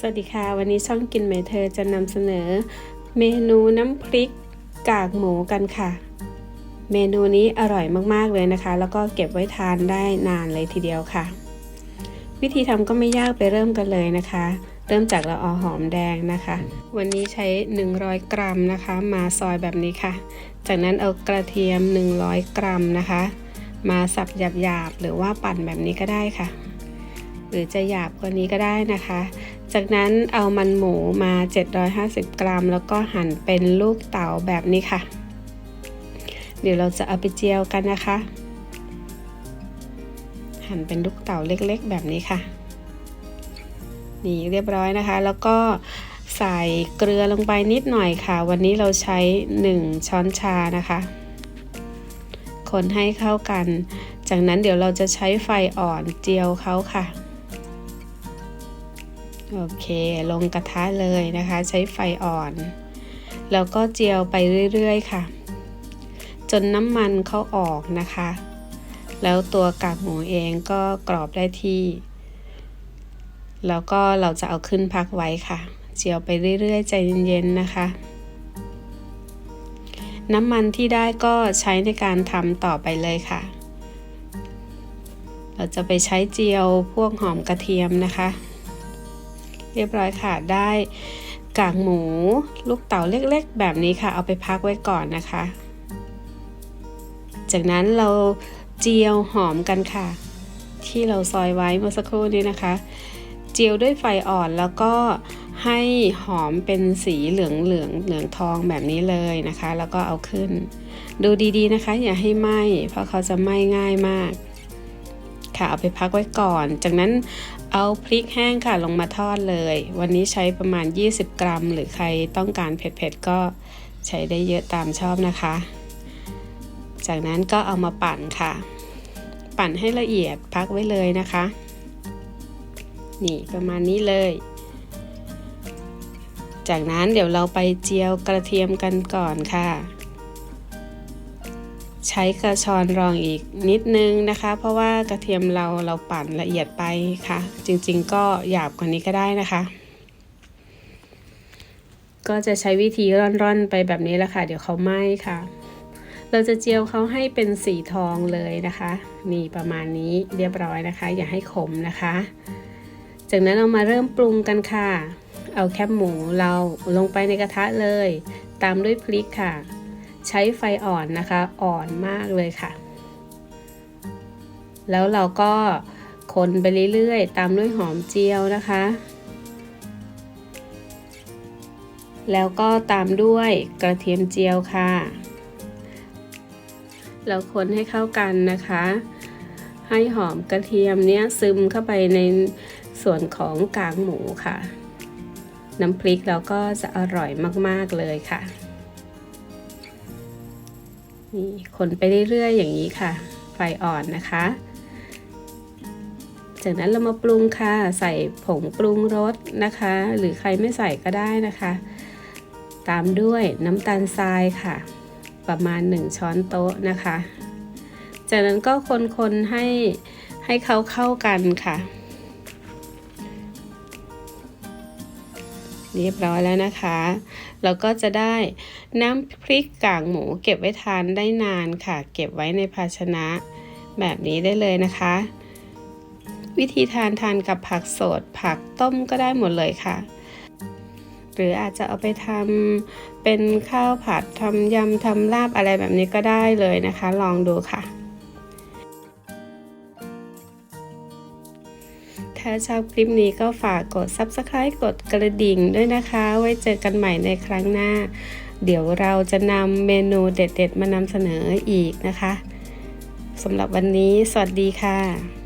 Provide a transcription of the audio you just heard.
สวัสดีค่ะ วันนี้ช่องกินไหมเธอจะนำเสนอ เมนูน้ำพริกกากหมูกันค่ะ เมนูนี้อร่อยมากๆเลยนะคะ แล้วก็เก็บไว้ทานได้นานเลยทีเดียวค่ะ วิธีทำก็ไม่ยากไปเริ่มกันเลยนะคะ เริ่มจากเราเอาหอมแดงนะคะ วันนี้ใช้ 100 กรัมนะคะ มาซอยแบบนี้ค่ะ จากนั้นเอากระเทียม 100 กรัมนะคะ มาสับหยาบๆหรือว่าปั่นแบบนี้ก็ได้ค่ะ หรือจะหยาบกว่านี้ก็ได้นะคะ จากนั้นเอามันหมูมา 750 กรัม แล้วก็หั่นเป็นลูกเต๋าแบบนี้ค่ะ เดี๋ยวเราจะเอาไปเจียวกันนะคะ หั่นเป็นลูกเต๋าเล็กๆ แบบนี้ค่ะ นี่เรียบร้อยนะคะ แล้วก็ใส่เกลือลงไปนิดหน่อยค่ะ วันนี้เราใช้ 1 ช้อนชานะคะ คนให้เข้ากัน จากนั้นเดี๋ยวเราจะใช้ไฟอ่อนเจียวเขาค่ะ โอเค ลงกระทะเลยนะคะ ใช้ไฟอ่อน แล้วก็เจียวไปเรื่อยๆค่ะ จนน้ำมันเขาออกนะคะ แล้วตัวกากหมูเองก็กรอบได้ที่ แล้วก็เราจะเอาขึ้นพักไว้ค่ะ เจียวไปเรื่อยๆ ใจเย็นๆนะคะน้ำมันที่ได้ก็ใช้ในการทำต่อไปเลยค่ะ เราจะไปใช้เจียวพวกหอมกระเทียมนะคะ เรียบร้อยค่ะได้กากหมู ลูกเต๋าเล็กๆ แบบนี้ค่ะ เอาไปพักไว้ก่อนนะคะ จากนั้นเราเจียวหอมกันค่ะ ที่เราซอยไว้เมื่อสักครู่นี้นะคะ เจียวด้วยไฟอ่อนแล้วก็ให้หอมเป็นสีเหลืองเหลืองเหลืองทองแบบนี้เลยนะคะ แล้วก็เอาขึ้น ดูดีๆนะคะ อย่าให้ไหม้เพราะเขาจะไหม้ง่ายมาก ค่ะ เอาไปพักไว้ก่อน จากนั้นเอาพริกแห้งค่ะลงมาทอดเลย วันนี้ใช้ประมาณ 20 กรัม หรือใครต้องการเผ็ดๆก็ใช้ได้เยอะตามชอบนะคะ จากนั้นก็เอามาปั่นค่ะ ปั่นให้ละเอียดพักไว้เลยนะคะ นี่ประมาณนี้เลย จากนั้นเดี๋ยวเราไปเจียวกระเทียมกันก่อนค่ะ ใช้กระชอนรองอีกนิดนึงนะคะ เพราะว่ากระเทียมเราเราปั่นละเอียดไปค่ะ จริงๆก็หยาบกว่านี้ก็ได้นะคะ ก็จะใช้วิธีร่อนๆ ไปแบบนี้แหละค่ะ เดี๋ยวเขาไหม้ค่ะ เราจะเจียวเขาให้เป็นสีทองเลยนะคะ นี่ประมาณนี้เรียบร้อยนะคะ อย่าให้ขมนะคะ จากนั้นเรามาเริ่มปรุงกันค่ะ เอาแคบหมูเราลงไปในกระทะเลย ตามด้วยพริกค่ะ ใช้ไฟอ่อนนะคะอ่อนมากเลยค่ะ แล้วเราก็คนไปเรื่อยๆ ตามด้วยหอมเจียวนะคะ แล้วก็ตามด้วยกระเทียมเจียวค่ะแล้วคนให้เข้ากันนะคะ ให้หอมกระเทียมเนี้ยซึมเข้าไปในส่วนของกากหมูค่ะ น้ำพริกเราก็จะอร่อยมากๆเลยค่ะ นี่คนไปเรื่อยๆอย่างนี้ค่ะ ไฟอ่อนนะคะ จากนั้นเรามาปรุงค่ะ ใส่ผงปรุงรสนะคะ หรือใครไม่ใส่ก็ได้นะคะ ตามด้วยน้ำตาลทรายค่ะ ประมาณ 1 ช้อนโต๊ะนะคะ จากนั้นก็คนๆให้ให้เขาเข้ากันค่ะ เรียบร้อยแล้วนะคะเราก็จะได้น้ำพริกกากหมูเก็บไว้ทานได้นานค่ะ เก็บไว้ในภาชนะแบบนี้ได้เลยนะคะ วิธีทานทานกับผักสด ผักต้มก็ได้หมดเลยค่ะ หรืออาจจะเอาไปทำเป็นข้าวผัดทำยำทำลาบอะไรแบบนี้ก็ได้เลยนะคะ ลองดูค่ะ ถ้าชอบคลิปนี้ก็ฝากกด Subscribe กดกระดิ่งด้วยนะคะ ไว้เจอกันใหม่ในครั้งหน้า เดี๋ยวเราจะนำเมนูเด็ดๆ มานำเสนออีกนะคะสำหรับวันนี้ สวัสดีค่ะ